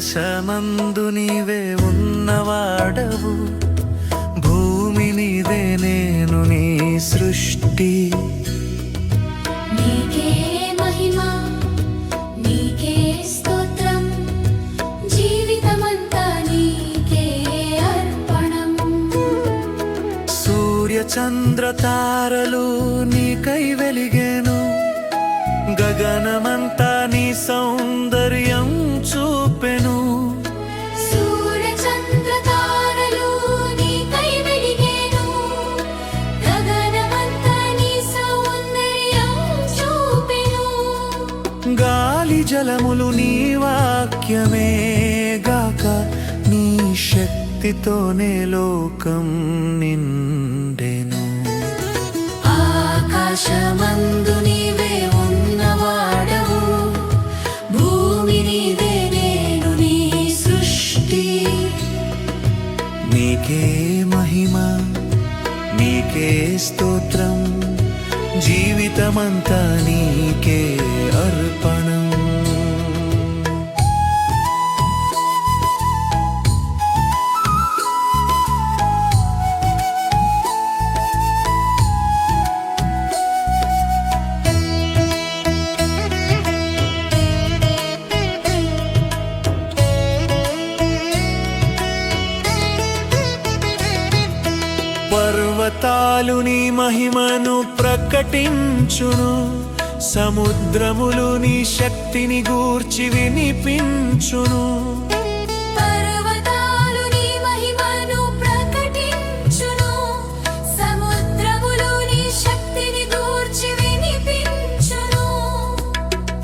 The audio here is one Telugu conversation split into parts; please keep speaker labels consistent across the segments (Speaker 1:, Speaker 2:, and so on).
Speaker 1: ఆకాశమందు నీవే ఉన్నవాడవు. భూమి నీదే నేను నీ
Speaker 2: సృష్టి. చంద్ర తారలు నీకై వెలిగేను. గగనమంతా
Speaker 1: జలములు నీ వాక్యమే గాక నీ శక్తితోనే లోకం నిండెను.
Speaker 2: ఆకాశమందు నీవే ఉన్నవాడవు భూమి నీదే నేను నీ సృష్టి.
Speaker 1: నీకే మహిమ నీకే స్తోత్రం జీవితమంతా నీకే అర్పణం. పర్వతాలు నీ మహిమను ప్రకటించును. సముద్రములు నీ శక్తిని గూర్చి వినిపించును.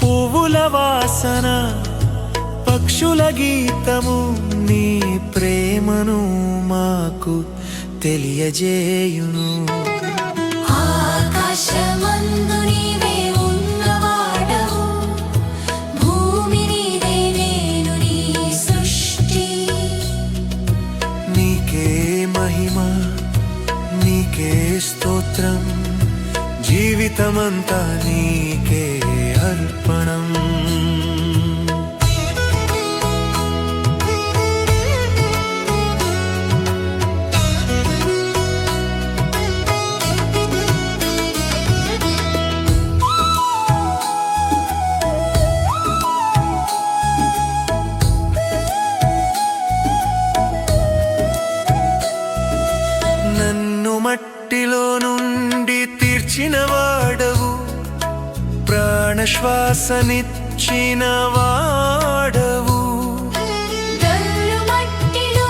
Speaker 1: పువ్వుల వాసన పక్షుల గీతము నీ ప్రేమను మాకు తెలియజేయును.
Speaker 2: ఆకాశమందు నీవే ఉన్నవాడవు. భూమి నీదే నేను నీ సృష్టి.
Speaker 1: నీకే మహిమ నీకే స్తోత్రం. జీవితమంతా నీకే అర్పణం. మట్టిలో నుండి తీర్చిన వాడవు ప్రాణశ్వాసనిచ్చిన వాడవు
Speaker 2: గల్లు మట్టిలో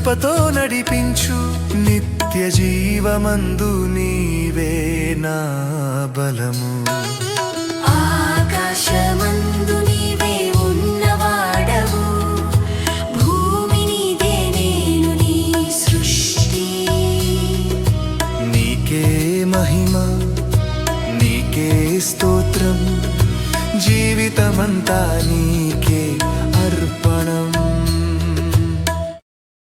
Speaker 1: కృపతో నడిపించు నిత్య జీవమందు నీవే నా బలము.
Speaker 2: ఆకాశమందు నీవే ఉన్నవాడవు భూమి నీదే నేను నీ సృష్టి.
Speaker 1: నీకే మహిమ నీకే స్తోత్రం జీవితమంతా నీకే